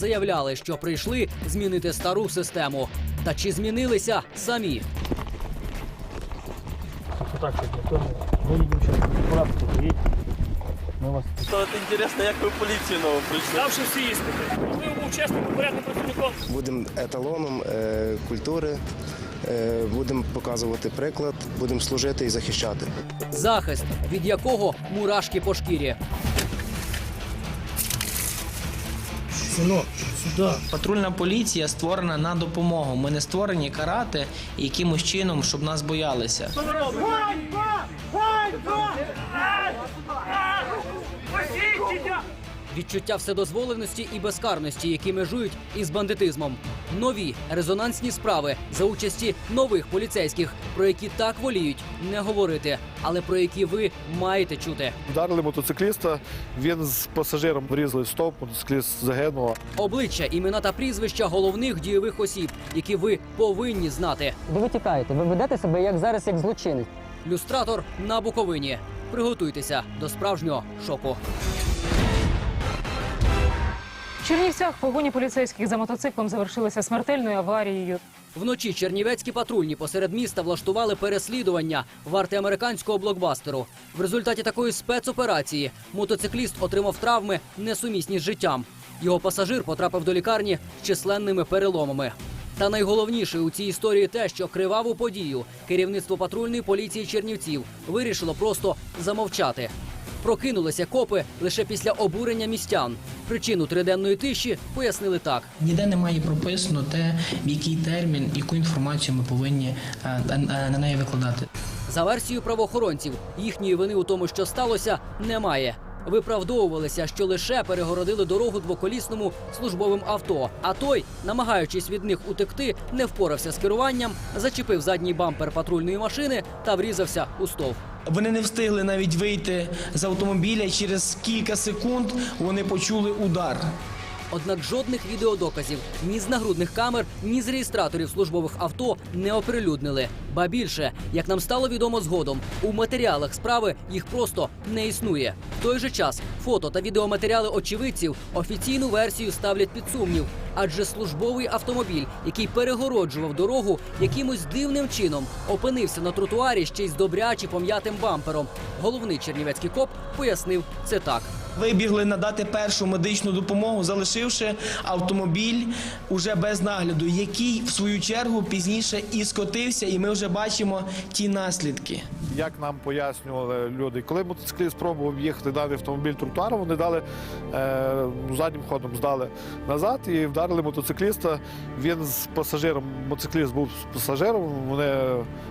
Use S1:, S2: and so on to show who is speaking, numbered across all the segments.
S1: заявляли, що прийшли змінити стару систему. Та чи змінилися самі?
S2: Так, не ми їдемо зараз поїдь. Ми вас
S3: То от інтересно, як ви поліцію нову прийшли?
S2: Ставши всі іспити. Можливо, був чесним, порядним працівником.
S4: Будемо еталоном е, культури, е, будемо показувати приклад, будемо служити і захищати.
S1: Захист, від якого мурашки по шкірі.
S5: Патрульна поліція створена на допомогу. Ми не створені карати якимось чином, щоб нас боялися.
S1: Відчуття вседозволеності і безкарності, які межують із бандитизмом. Нові резонансні справи за участі нових поліцейських, про які так воліють не говорити, але про які ви маєте чути.
S6: Вдарили мотоцикліста, він з пасажиром врізали в стовп, мотоцикліст загинув.
S1: Обличчя, імена та прізвища головних дійових осіб, які ви повинні знати.
S7: Ви тікаєте? Ви ведете себе як зараз, як злочинець.
S1: Люстратор на Буковині. Приготуйтеся до справжнього шоку.
S8: Чернівцях погоні поліцейських за мотоциклом завершилися смертельною аварією.
S1: Вночі чернівецькі патрульні посеред міста влаштували переслідування варти американського блокбастеру. В результаті такої спецоперації мотоцикліст отримав травми несумісні з життям. Його пасажир потрапив до лікарні з численними переломами. Та найголовніше у цій історії те, що криваву подію керівництво патрульної поліції Чернівців вирішило просто замовчати. Прокинулися копи лише після обурення містян. Причину триденної тиші пояснили так.
S5: Ніде немає прописано те, в який термін, яку інформацію ми повинні е, е, на неї викладати.
S1: За версією правоохоронців, їхньої вини у тому, що сталося, немає. Виправдовувалися, що лише перегородили дорогу двоколісному службовим авто. А той, намагаючись від них утекти, не впорався з керуванням, зачепив задній бампер патрульної машини та врізався у стовп.
S5: Вони не встигли навіть вийти з автомобіля. Через кілька секунд вони почули удар.
S1: Однак жодних відеодоказів ні з нагрудних камер, ні з реєстраторів службових авто не оприлюднили. Ба більше, як нам стало відомо згодом, у матеріалах справи їх просто не існує. В той же час фото та відеоматеріали очевидців офіційну версію ставлять під сумнів, адже службовий автомобіль, який перегороджував дорогу, якимось дивним чином опинився на тротуарі ще й з добряче пом'ятим бампером. Головний чернівецький коп пояснив це так.
S5: Вибігли надати першу медичну допомогу, залишивши автомобіль уже без нагляду, який в свою чергу пізніше і скотився, і ми вже бачимо ті наслідки.
S6: Як нам пояснювали люди, коли мотоцикліст спробував їхати даний автомобіль тротуаром, вони дали е, заднім ходом здали назад і вдарили мотоцикліста. Він з пасажиром, мотоцикліст був з пасажиром, вони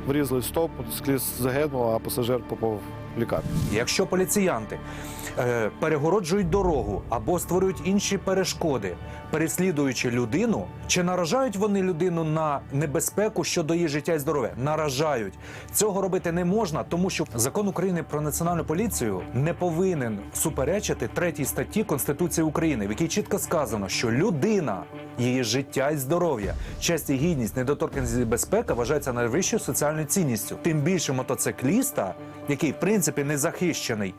S6: врізали в стовп, мотоцикліст загинув, а пасажир попав в лікарню.
S9: Якщо поліціянти е, перегороджують дорогу або створюють інші перешкоди, переслідуючи людину, чи наражають вони людину на небезпеку щодо її життя і здоров'я? Наражають. Цього робити не можна, тому що закон України про національну поліцію не повинен суперечити третій статті Конституції України, в якій чітко сказано, що людина, її життя і здоров'я, честь і гідність, недоторканність і безпека вважаються найвищою соціальною цінністю. Тим більше мотоцикліста, який в принципі не захищений.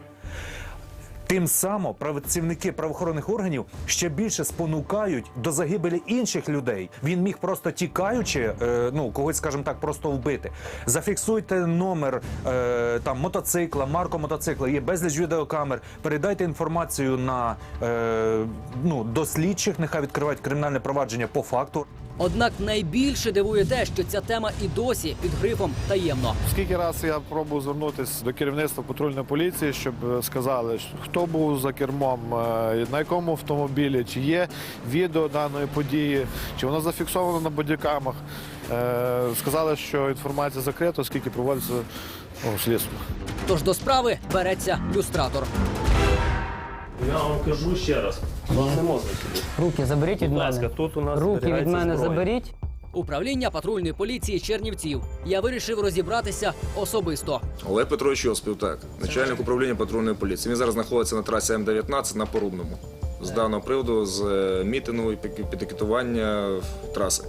S9: Тим самим працівники правоохоронних органів ще більше спонукають до загибелі інших людей. Він міг просто тікаючи, е, ну когось, скажімо так, просто вбити. Зафіксуйте номер е, там мотоцикла, марку мотоцикла. Є безліч відеокамер. Передайте інформацію на е, ну до слідчих. Нехай відкривають кримінальне провадження по факту.
S1: Однак найбільше дивує те, що ця тема і досі під грифом таємно.
S6: Скільки разів я пробував звернутися до керівництва патрульної поліції, щоб е, сказали, що хто був за кермом, е, на якому автомобілі, чи є відео даної події, чи воно зафіксовано на бодікамах. Е, Сказали, що інформація закрита, оскільки проводиться ну, слідство.
S1: Тож до справи береться люстратор.
S2: Я вам кажу ще раз. Вам не можна сюди.
S7: Руки заберіть від
S2: Будь
S7: мене.
S2: ласка, тут у нас
S7: Руки від
S2: зберігається
S7: мене
S2: зброя.
S7: заберіть.
S1: Управління патрульної поліції Чернівців. Я вирішив розібратися особисто.
S10: Олег Петрович Йоспів, так, начальник управління патрульної поліції. Він зараз знаходиться на трасі М19 на Порубному. З даного приводу, з е, мітингу і пік- пікетування траси.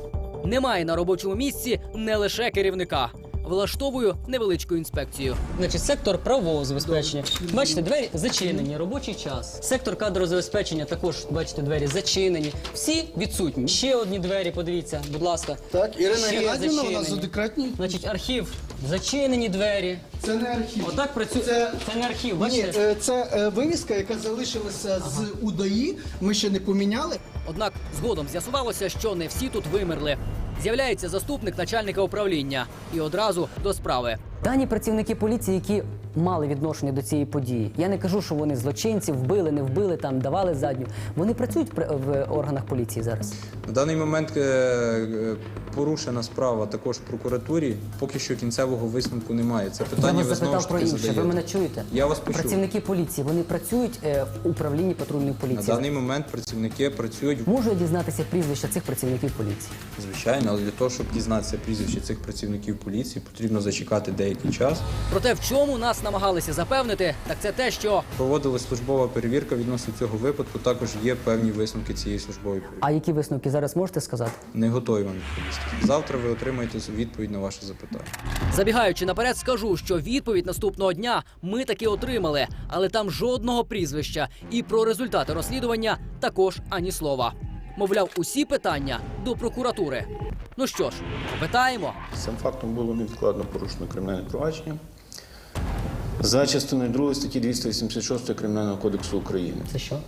S1: Немає на робочому місці не лише керівника. Влаштовую невеличку інспекцію.
S7: Значить, сектор правового забезпечення. Бачите, двері зачинені, робочий час. Сектор кадрового забезпечення також, бачите, двері зачинені. Всі відсутні. Ще одні двері, подивіться, будь ласка.
S11: Так, Ірина
S7: Ще
S11: Геннадівна, у нас
S7: зачинені. Значить, архів зачинені двері.
S11: Це не архів.
S7: Отак працює.
S11: Це-
S7: Це, не архів,
S11: Ні,
S7: бачите?
S11: е, це е, вивіска, яка залишилася з УДАІ. Ми ще не поміняли.
S1: Однак згодом з'ясувалося, що не всі тут вимерли. З'являється заступник начальника управління і одразу до справи.
S7: Дані працівники поліції, які мали відношення до цієї події. Я не кажу, що вони злочинці, вбили, не вбили, там давали задню. Вони працюють в органах поліції зараз.
S12: В даний момент е, е, порушена справа також в прокуратурі. Поки що кінцевого висновку немає. Це
S7: Я
S12: питання
S7: вас
S12: ви знову
S7: запитав
S12: ж
S7: про
S12: таки
S7: інше. Ви мене чуєте?
S12: Я вас почув.
S7: Працівники поліції вони працюють е, в управлінні патрульної поліції.
S12: На даний момент працівники працюють
S7: Можу я дізнатися прізвища цих працівників поліції?
S12: звичайно, але для того, щоб дізнатися прізвище цих працівників поліції, потрібно зачекати деякий час.
S1: Проте в чому нас намагалися запевнити, так це те, що
S12: Проводилась службова перевірка відносно цього випадку. Також є певні висновки цієї службової перевірки.
S7: А які висновки зараз можете сказати?
S12: Не готові вам відповісти. Завтра ви отримаєте відповідь на ваше запитання.
S1: забігаючи наперед, скажу, що відповідь наступного дня ми таки отримали, але там жодного прізвища, і про результати розслідування також ані слова. Мовляв, усі питання до прокуратури. Ну що ж, питаємо.
S13: Цим фактом було невідкладно порушено кримінальне провадження за частиною 2 статті 286 Кримінального кодексу України.
S7: Це що?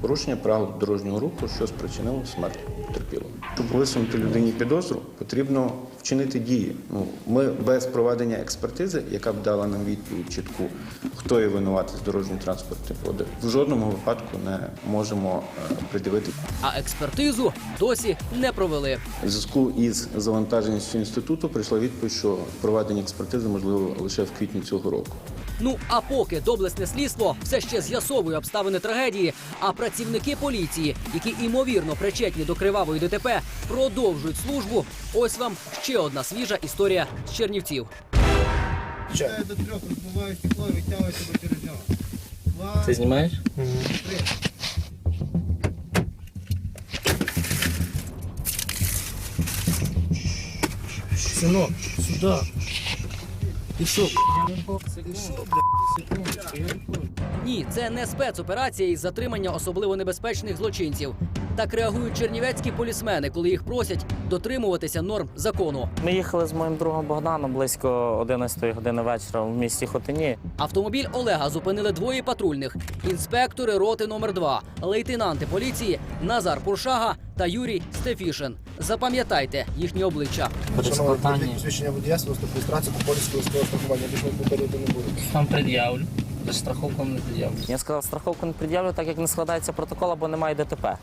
S13: Порушення правил дорожнього руху, що спричинило смерть потерпілого. Щоб висунути людині підозру, потрібно вчинити дії. Ну, ми без проведення експертизи, яка б дала нам відповідь чітку, хто є винуватий з дорожньої транспортної води, в жодному випадку не можемо е, придивити.
S1: А експертизу досі не провели.
S13: В зв'язку із завантаженістю інституту прийшла відповідь, що проведення експертизи можливо лише в квітні цього року.
S1: Ну а поки доблесне слідство все ще з'ясовує обставини трагедії, а працівники поліції, які імовірно причетні до кривавої ДТП, продовжують службу. Ось вам ще одна свіжа історія з Чернівців.
S11: До трьох розбиваю стекло, відтягую себе через нього.
S3: Ти знімаєш?
S11: Синок, сюди. Пішов.
S1: Ні, це не спецоперація із затримання особливо небезпечних злочинців. Так реагують чернівецькі полісмени, коли їх просять дотримуватися норм закону.
S3: Ми їхали з моїм другом Богданом близько 11 години вечора в місті Хотині.
S1: Автомобіль Олега зупинили двоє патрульних: інспектори роти номер 2 лейтенанти поліції Назар Пуршага та Юрій Стефішин. Запам'ятайте їхні обличчя.
S11: Посвідчення водія, свідоцтво реєстрації по полісу страхування. Більше повторювати не буду.
S3: Там пред'явлю. Страховку не пред'явлю. Я сказав, страховку не пред'явлю, так як не складається протокол або немає ДТП.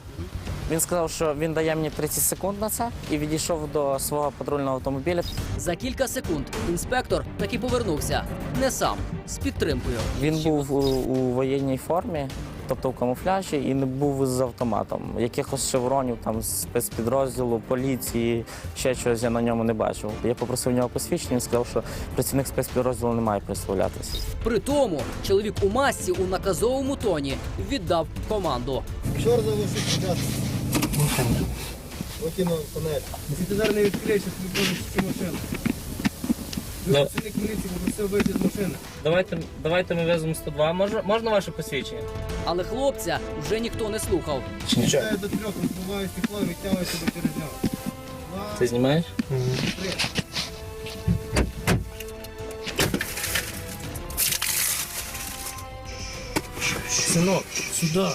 S3: Він сказав, що він дає мені 30 секунд на це і відійшов до свого патрульного автомобіля.
S1: За кілька секунд інспектор таки повернувся не сам з підтримкою.
S3: Він був у, у воєнній формі, тобто в камуфляжі, і не був з автоматом. Якихось шевронів там з спецпідрозділу, поліції, ще чогось я на ньому не бачив. Я попросив у нього посвідчення, він сказав, що працівник спецпідрозділу не має представлятися.
S1: При тому чоловік у масці у наказовому тоні віддав команду.
S11: Чор залишив почати. Викинув панель. Якщо ти зараз не відкриєш, то тобі будуть всі машини. Працівник поліції попросив вийти з машини.
S3: Давайте, давайте ми веземо 102. Можна, можна ваше посвідчення?
S1: Але хлопця вже ніхто не слухав.
S11: Відтягую до трьох, розбиваю стекло, відтягую себе через нього. Два,
S3: Ти знімаєш?
S11: три. Синок, сюди.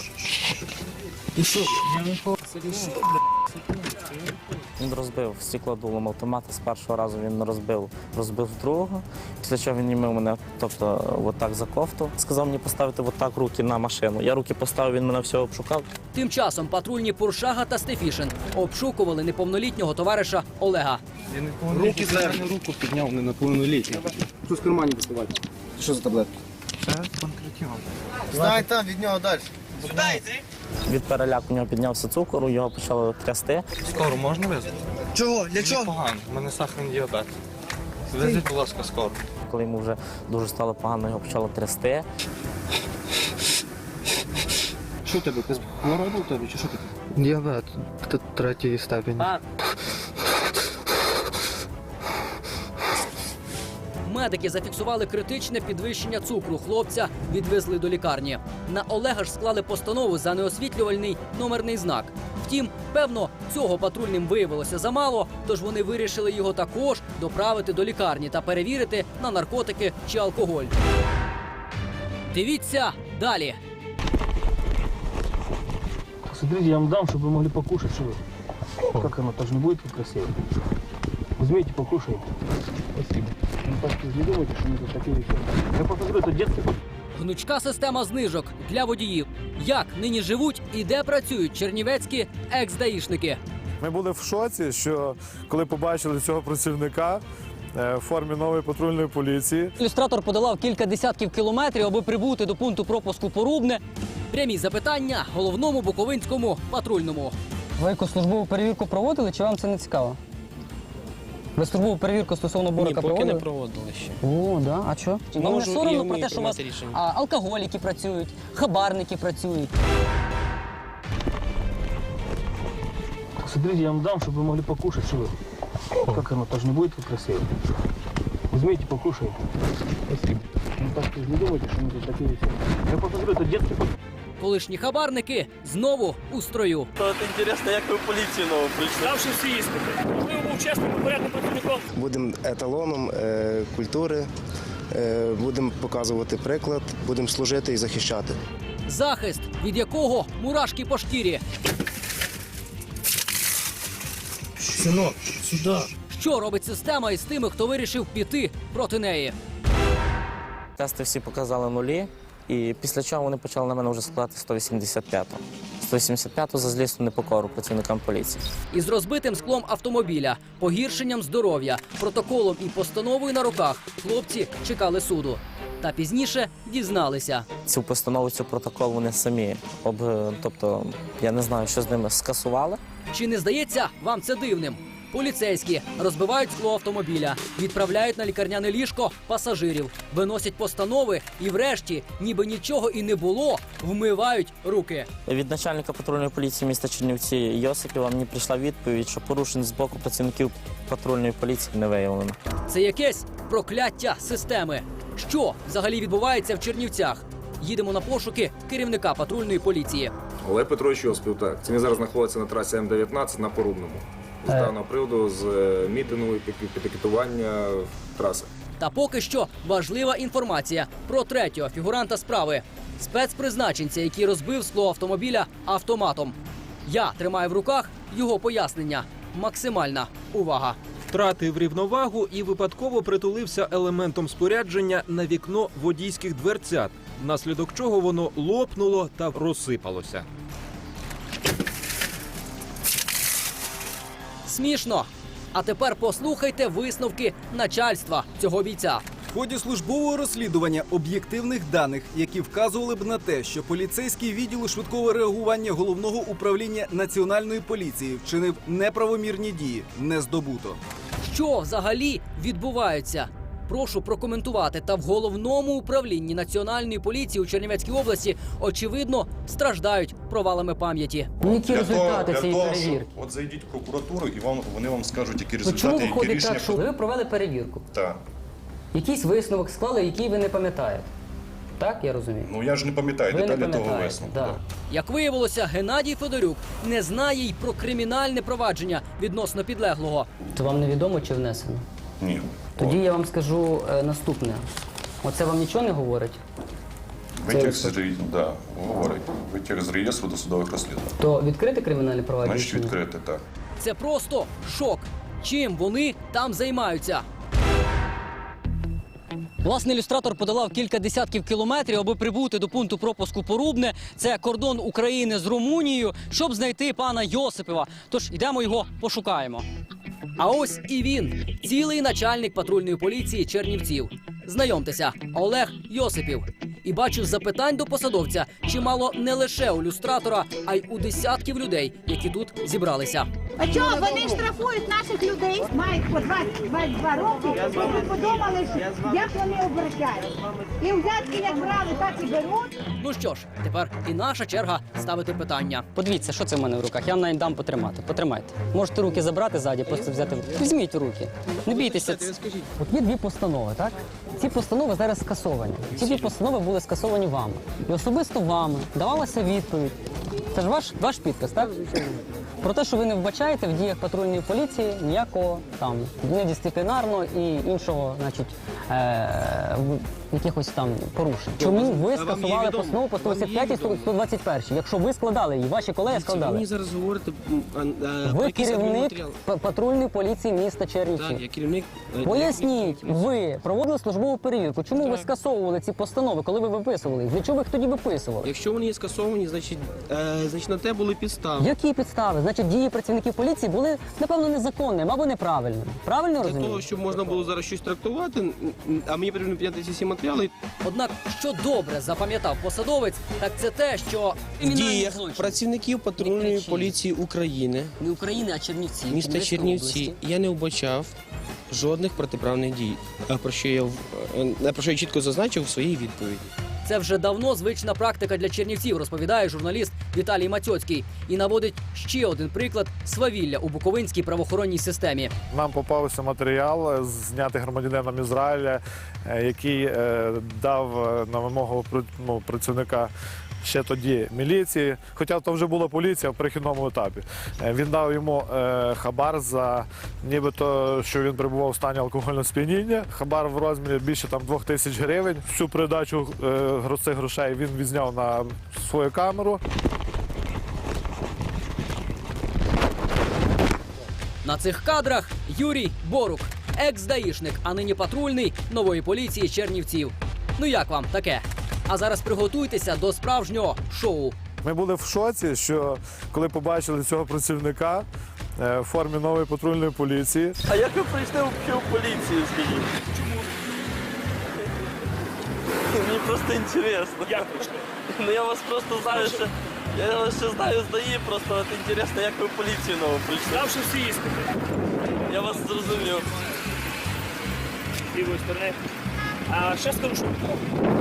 S11: Пішов.
S3: Він розбив стекло дулом автомата. З першого разу він розбив, розбив другого. Після чого він німив мене, тобто, отак за кофту. Сказав мені поставити отак руки на машину. Я руки поставив, він мене все обшукав.
S1: Тим часом патрульні Пуршага та Стефішин обшукували неповнолітнього товариша Олега.
S11: Руки зараз руку підняв, не наповнолітній. Що з кармані доставати? Що за таблетки? Це конкретно. Знай там від нього далі.
S3: Від переляку у нього піднявся цукор, його почало трясти.
S2: Скоро можна визвати?
S11: Чого? Для чого?
S2: Погано, у мене сахарний діабет. Везіть, будь ласка, скоро.
S3: Коли йому вже дуже стало погано, його почало трясти.
S11: Що тебе? Ти з у тобі чи що тебе?
S2: Діабет третій степені.
S1: медики зафіксували критичне підвищення цукру. Хлопця відвезли до лікарні. На Олега ж склали постанову за неосвітлювальний номерний знак. Втім, певно, цього патрульним виявилося замало, тож вони вирішили його також доправити до лікарні та перевірити на наркотики чи алкоголь. Дивіться далі.
S2: Смотрите, я вам дам, чтобы вы могли покушать, что вы. Как оно, тоже не будет как красиво. Возьмите, покушайте. Так не думайте, что мы тут такие вещи. Я посмотрю, это детский
S1: Гнучка система знижок для водіїв. Як нині живуть і де працюють чернівецькі екс-даїшники.
S6: Ми були в шоці, що коли побачили цього працівника е, в формі нової патрульної поліції,
S7: Ілюстратор подолав кілька десятків кілометрів, аби прибути до пункту пропуску Порубне.
S1: Прямі запитання головному буковинському патрульному.
S7: Ви якусь службову перевірку проводили, чи вам це не цікаво? Ви службову перевірку стосовно Борика проводили?
S5: проводили ще.
S7: О, да. А що? Вам не
S5: можу і
S7: соромно про
S5: вмію
S7: те, що у вас
S5: приймати рішення.
S7: а, алкоголіки працюють, хабарники працюють.
S2: Смотрите, я вам дам, чтобы вы могли покушать, что вы. Как оно, тоже не будет как красиво. Возьмите, покушайте. Спасибо. Ну так не думайте, что мы тут такие вещи. Я посмотрю, это детский
S1: Колишні хабарники знову у строю.
S2: Ставши всі іспити. Ви був чесним, порядним працівником.
S4: Будемо еталоном е, культури, е, будемо показувати приклад, будемо служити і захищати.
S1: Захист, від якого мурашки по шкірі.
S2: Синок, сюди.
S1: Що робить система із тими, хто вирішив піти проти неї?
S3: Тести всі показали нулі, і після чого вони почали на мене вже складати 185-ту. 185-ту за злісну непокору працівникам поліції.
S1: Із розбитим склом автомобіля, погіршенням здоров'я, протоколом і постановою на руках хлопці чекали суду. Та пізніше дізналися.
S3: Цю постанову, цю протокол вони самі об, тобто я не знаю, що з ними скасували.
S1: Чи не здається вам це дивним? Поліцейські розбивають скло автомобіля, відправляють на лікарняне ліжко пасажирів, виносять постанови і, врешті, ніби нічого і не було, вмивають руки.
S3: Від начальника патрульної поліції міста Чернівці Йосипіва мені прийшла відповідь, що порушень з боку працівників патрульної поліції не виявлено.
S1: Це якесь прокляття системи. Що взагалі відбувається в Чернівцях? Їдемо на пошуки керівника патрульної поліції.
S10: Олег Петрович Йоспів, так. Це він зараз знаходиться на трасі М-19 на Порубному. З даного приводу з е, мітингу і пік- пікетування траси.
S1: Та поки що важлива інформація про третього фігуранта справи спецпризначенця, який розбив скло автомобіля автоматом. Я тримаю в руках його пояснення. Максимальна увага.
S14: Втратив рівновагу і випадково притулився елементом спорядження на вікно водійських дверцят, внаслідок чого воно лопнуло та розсипалося.
S1: Смішно. А тепер послухайте висновки начальства цього бійця.
S15: В ході службового розслідування об'єктивних даних, які вказували б на те, що поліцейський відділ швидкого реагування головного управління національної поліції вчинив неправомірні дії, не здобуто.
S1: Що взагалі відбувається? Прошу прокоментувати. Та в головному управлінні національної поліції у Чернівецькій області очевидно страждають провалами пам'яті.
S7: Ну, які результати цієї перевірки?
S16: От зайдіть в прокуратуру, і вам вони вам скажуть, які
S7: Ну, чому
S16: результати, які
S7: виходить
S16: рішення.
S7: так, що ви провели перевірку?
S16: Так.
S7: Якийсь висновок склали, який ви не пам'ятаєте. Так, я розумію.
S16: Ну я ж не пам'ятаю
S7: не
S16: деталі того висновку.
S7: да.
S16: да.
S1: Як виявилося, Геннадій Федорюк не знає й про кримінальне провадження відносно підлеглого.
S7: То вам невідомо чи внесено?
S16: Ні.
S7: Тоді я вам скажу е, наступне. Оце вам нічого не говорить?
S16: Витяг з реєстру, да, говорить. Витяг з реєстру досудових розслідувань.
S7: То відкрите кримінальне провадження?
S16: Значить,
S7: чи ні?
S16: відкрити, так.
S1: Це просто шок. Чим вони там займаються?
S7: Власне, ілюстратор подолав кілька десятків кілометрів, аби прибути до пункту пропуску Порубне. Це кордон України з Румунією, щоб знайти пана Йосипова. Тож йдемо його пошукаємо.
S1: А ось і він, цілий начальник патрульної поліції Чернівців. Знайомтеся, Олег Йосипів. І бачу запитань до посадовця чимало не лише у люстратора, а й у десятків людей, які тут зібралися.
S17: А чого вони штрафують наших людей? Мають по 20 22 роки. Ми подумали, що як вони обращають. І взятки як брали, так і беруть.
S1: Ну що ж, тепер і наша черга ставити питання.
S7: Подивіться, що це в мене в руках. Я вам навіть дам потримати. Потримайте. Можете руки забрати ззаді, просто взяти. Візьміть руки. Не бійтеся. От є дві постанови, так? Ці постанови зараз скасовані. Ці дві постанови були скасовані вами. І особисто вами давалася відповідь. Це ж ваш, ваш підпис, так? Про те, що ви не вбачаєте в діях патрульної поліції ніякого там недисциплінарного і іншого, значить, е- в- якихось там порушень. Чому ви скасували постанову по 185 і 121? Якщо ви складали її, ваші колеги складали.
S5: Мені зараз говорите м, а, а, про
S7: Ви
S5: якийсь
S7: керівник
S5: адмінматеріал.
S7: п- патрульної поліції міста Чернівці.
S5: Я керівник. е,
S7: Поясніть, ви проводили службову перевірку. Чому ви скасовували ці постанови, коли ви виписували? їх? Для чого ви їх тоді виписували?
S5: Якщо вони є скасовані, значить, е, значить на те були підстави.
S7: Які підстави? Значить, дії працівників поліції були напевно незаконними або неправильними. Правильно
S5: Для
S7: розумію?
S5: того, щоб можна було зараз щось трактувати, м, а мені потрібно підняти ці всі матеріали.
S1: Однак, що добре запам'ятав посадовець, так це те, що
S5: В діях працівників патрульної поліції України,
S7: не України, а Чернівці
S5: міста Чернівці,
S7: області.
S5: я не вбачав жодних протиправних дій. А про що я в- е, про що я чітко зазначив у своїй відповіді.
S1: Це вже давно звична практика для чернівців, розповідає журналіст Віталій Мацьоцький і наводить ще один приклад свавілля у буковинській правоохоронній системі.
S6: Нам попався матеріал, знятий громадянином Ізраїля, е, який е, дав е, на вимогу ну, працівника. Ще тоді міліції, хоча то вже була поліція в перехідному етапі. Е, Він дав йому е, хабар за нібито, що він перебував в стані алкогольного сп'яніння. Хабар в розмірі більше там двох тисяч гривень. Всю передачу е, цих грошей він відзняв на свою камеру.
S1: На цих кадрах Юрій Борук, екс-даїшник, а нині патрульний нової поліції Чернівців. Ну як вам таке? А зараз приготуйтеся до справжнього шоу.
S6: Ми були в шоці, що коли побачили цього працівника е, в формі нової патрульної поліції.
S18: А як ви прийшли взагалі в поліцію, скажіть? Чому? Мені просто інтересно. Як прийшли? Ну я вас просто знаю, що я вас ще знаю, здає, просто от інтересно, як ви в поліцію нову прийшли. Знавши всі іспити. Я вас зрозумів.
S19: з лівої сторони. А ще скажу, що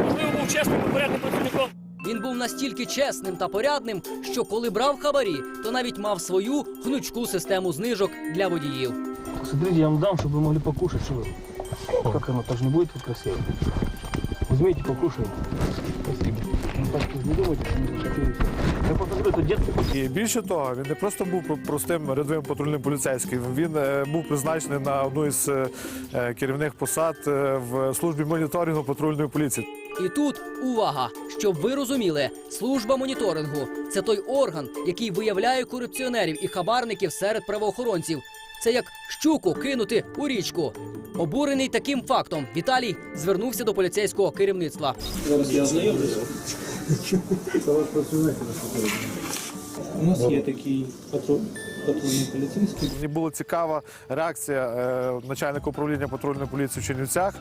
S19: можливо був чесним порядним працівником.
S1: Він був настільки чесним та порядним, що коли брав хабарі, то навіть мав свою гнучку систему знижок для водіїв.
S2: Смотрите, я вам дам, чтобы вы могли покушать. Что вы? Как оно? Так же не будет вот красиво. Возьмите, покушайте. Спасибо. Ну так не думайте. Я посмотрю,
S6: І більше того, він не просто був про- простим рядовим патрульним поліцейським. Він е, був призначений на одну із е, е, керівних посад е, в службі моніторингу патрульної поліції.
S1: І тут увага, щоб ви розуміли, служба моніторингу це той орган, який виявляє корупціонерів і хабарників серед правоохоронців. Це як щуку кинути у річку. Обурений таким фактом, Віталій звернувся до поліцейського керівництва.
S5: Зараз я ознайомлюся.
S11: Це ваш працівник.
S5: У нас є такий патруль, патрульний поліцейський.
S6: Мені була цікава реакція е, начальника управління патрульної поліції в Чернівцях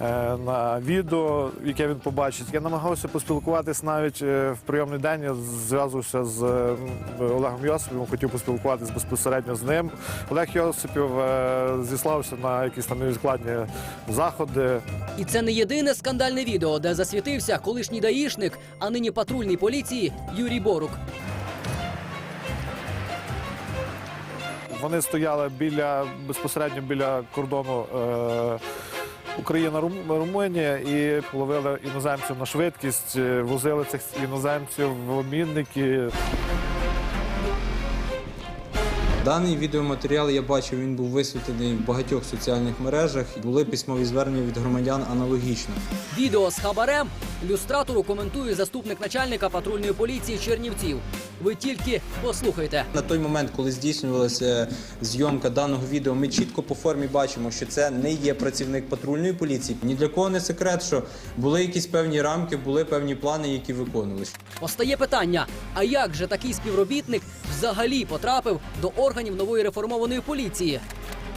S6: е, на відео, яке він побачить. Я намагався поспілкуватись навіть е, в прийомний день. Я зв'язувався з Олегом Йосипівим, хотів поспілкуватись безпосередньо з ним. Олег Йосипів зіслався на якісь там невідкладні заходи.
S1: І це не єдине скандальне відео, де засвітився колишній даїшник, а нині патрульний поліції Юрій Борук.
S6: Вони стояли біля безпосередньо біля кордону е, Україна-Румунія і ловили іноземців на швидкість, е, возили цих іноземців в обмінники.
S12: Даний відеоматеріал я бачив, він був висвітлений в багатьох соціальних мережах. Були письмові звернення від громадян аналогічно.
S1: Відео з хабарем люстратору коментує заступник начальника патрульної поліції Чернівців. Ви тільки послухайте.
S12: На той момент, коли здійснювалася зйомка даного відео, ми чітко по формі бачимо, що це не є працівник патрульної поліції. Ні для кого не секрет, що були якісь певні рамки, були певні плани, які виконувалися.
S1: Постає питання: а як же такий співробітник взагалі потрапив до органів нової реформованої поліції?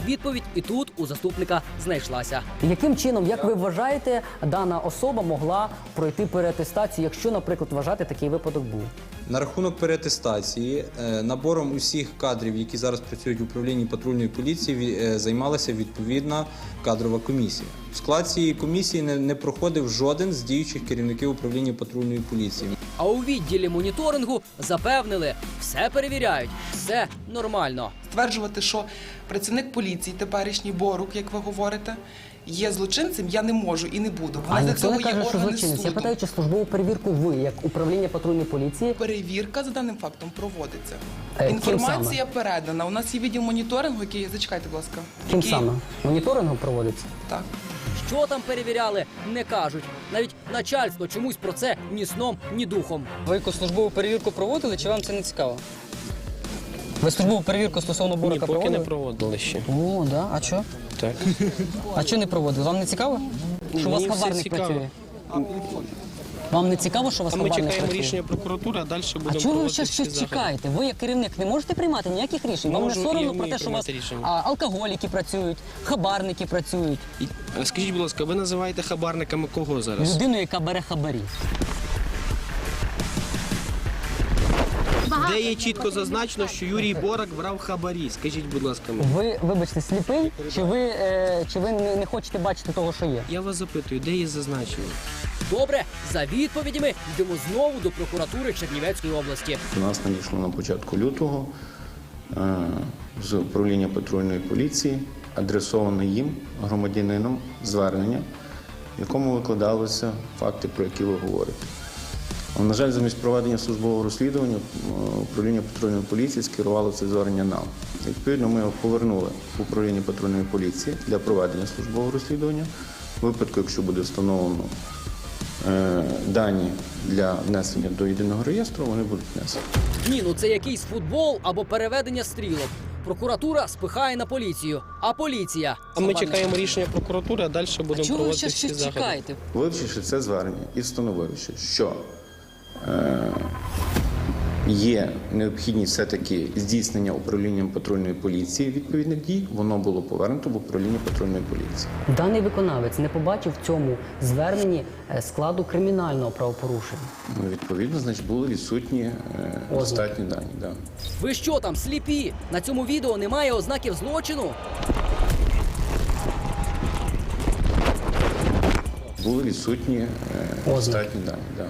S1: Відповідь і тут у заступника знайшлася.
S7: Яким чином, як ви вважаєте, дана особа могла пройти переатестацію, якщо, наприклад, вважати такий випадок був?
S12: На рахунок переатестації, е, набором усіх кадрів, які зараз працюють в управлінні патрульної поліції, е, займалася відповідна кадрова комісія. В склад цієї комісії не, не проходив жоден з діючих керівників управління патрульної поліції.
S1: А у відділі моніторингу запевнили, все перевіряють, все нормально.
S20: Стверджувати, що працівник поліції, теперішній Борук, як ви говорите, є злочинцем, я не можу і не буду.
S7: А
S20: Вона для
S7: ніхто
S20: цього
S7: не
S20: є
S7: каже, що
S20: органи
S7: злочинець. Я
S20: суду.
S7: питаю, чи службову перевірку ви, як управління патрульної поліції,
S20: Перевірка за даним фактом проводиться.
S7: Е, ким
S20: Інформація передана. У нас є відділ моніторингу, який зачекайте, будь ласка.
S7: ким
S20: який-
S7: саме моніторингом проводиться?
S20: Так.
S1: Що там перевіряли, не кажуть. Навіть начальство чомусь про це ні сном, ні духом.
S7: Ви якусь службову перевірку проводили, чи вам це не цікаво? Ви службову перевірку стосовно Бурака
S21: поки не проводили ще.
S7: О, да? А що?
S21: Так.
S7: А що не проводили? Вам не цікаво? Що у вас
S21: Мені все
S7: хабарник
S21: цікаво.
S7: працює? Вам не цікаво, що у вас
S21: А ми
S7: хабарник
S21: чекаємо
S7: працює?
S21: рішення прокуратури, а далі будемо
S7: А чого ви
S21: проводити
S7: ще
S21: всі
S7: щось
S21: заходи.
S7: чекаєте? Ви як керівник не можете приймати ніяких рішень? Вам не
S21: Можу і
S7: соромно про
S21: вмію
S7: те, що у вас
S21: приймати рішення.
S7: а, алкоголіки працюють, хабарники працюють,
S21: А Скажіть, будь ласка, ви називаєте хабарниками кого зараз?
S7: людину, яка бере хабарі.
S21: Де є чітко зазначено, що Юрій Борак брав хабарі? Скажіть, будь ласка, мені.
S7: Ви, вибачте, сліпий, чи ви, е, чи ви не, не хочете бачити того, що є?
S21: Я вас запитую, де є зазначено?
S1: Добре, за відповідями йдемо знову до прокуратури Чернівецької області.
S13: У нас надійшло на початку лютого е, з управління патрульної поліції адресоване їм, громадянинам, звернення, в якому викладалися факти, про які ви говорите. На жаль, замість проведення службового розслідування е, управління патрульної поліції скерувало це звернення нам. Відповідно, ми його повернули в управління патрульної поліції для проведення службового розслідування. У випадку, якщо буде встановлено е, дані для внесення до єдиного реєстру, вони будуть внесені.
S1: Ні, ну це якийсь футбол або переведення стрілок. Прокуратура спихає на поліцію, а поліція.
S21: А ми чекаємо рішення прокуратури, а далі будемо
S1: чого ви
S21: проводити
S1: ще
S21: всі
S1: щось
S21: заходи.
S1: чекаєте?
S13: Вивчивши це звернення і встановивши, що є необхідність все-таки здійснення управлінням патрульної поліції відповідних дій, воно було повернуто в управління патрульної поліції.
S7: Даний виконавець не побачив в цьому зверненні е, складу кримінального правопорушення.
S13: Ну, відповідно, значить, були відсутні е, достатні дані. Да.
S1: Ви що там, сліпі? На цьому відео немає ознаків злочину.
S13: Були відсутні е, достатні дані. Да.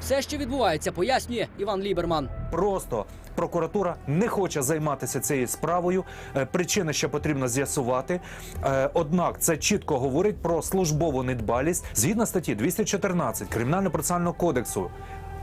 S1: Все, що відбувається, пояснює Іван Ліберман.
S9: Просто прокуратура не хоче займатися цією справою. Е, Причини ще потрібно з'ясувати. Е, Однак це чітко говорить про службову недбалість згідно статті 214 Кримінально-процесуального кодексу.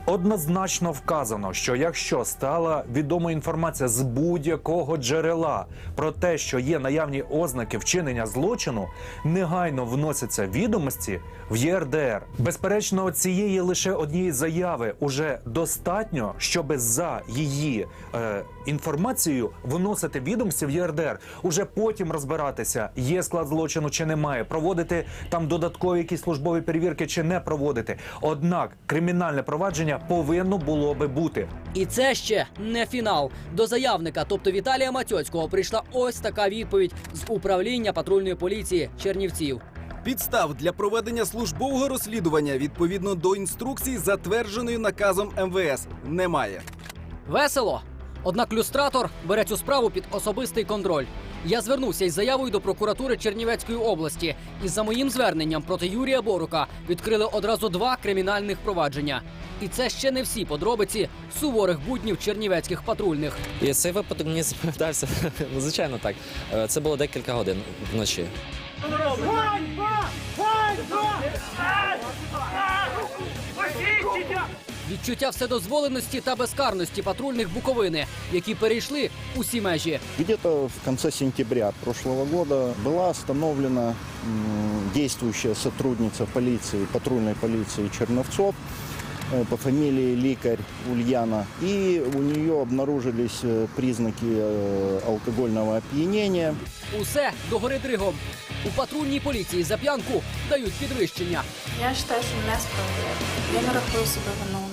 S9: Однозначно вказано, що якщо стала відома інформація з будь-якого джерела про те, що є наявні ознаки вчинення злочину, негайно вносяться відомості в ЄРДР. Безперечно, цієї лише однієї заяви уже достатньо, щоб за її е, інформацією вносити відомості в ЄРДР. Уже потім розбиратися, є склад злочину чи немає, проводити там додаткові якісь службові перевірки чи не проводити. Однак кримінальне провадження повинно було би бути.
S1: І це ще не фінал. До заявника, тобто Віталія Матьоцького, прийшла ось така відповідь з управління патрульної поліції Чернівців.
S15: Підстав для проведення службового розслідування відповідно до інструкції, затвердженої наказом МВС, немає.
S1: Весело. Однак люстратор бере цю справу під особистий контроль. Я звернувся із заявою до прокуратури Чернівецької області. І за моїм зверненням проти Юрія Борука відкрили одразу два кримінальних провадження. І це ще не всі подробиці суворих буднів чернівецьких патрульних.
S22: І цей випадок мені запам'ятався. Ну, звичайно, так. Е, Це було декілька годин вночі
S1: Відчуття вседозволеності та безкарності патрульних Буковини, які перейшли усі межі.
S23: Где-то в конце сентября прошлого года была остановлена м, действующая сотрудница полиции, патрульной полиции Черновцов э, по фамилии Ликарь Ульяна. И у нее обнаружились э, признаки э, алкогольного опьянения.
S1: Усе догори дригом. У патрульній поліції за п'янку дають підвищення.
S24: Я вважаю, що несправедливо. Я не рахую себе виновною.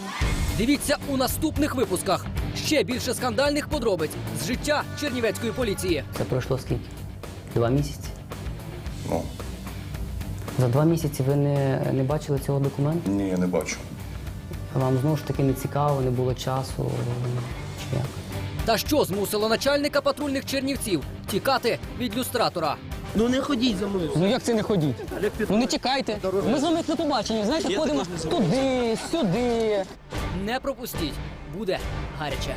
S1: Дивіться у наступних випусках. Ще більше скандальних подробиць з життя чернівецької поліції.
S7: Це пройшло скільки? Два місяці.
S16: Ну,
S7: За два місяці ви не, не бачили цього документу?
S16: ні, я не бачу.
S7: Вам знову ж таки не цікаво, не було часу. Чи як?
S1: Та що змусило начальника патрульних чернівців тікати від люстратора?
S21: Ну не ходіть за мною.
S7: Ну як це не ходіть? Ну не тікайте. Ми з вами як на побаченні, знаєте, ходимо туди, сюди.
S1: Не пропустіть, буде гаряче.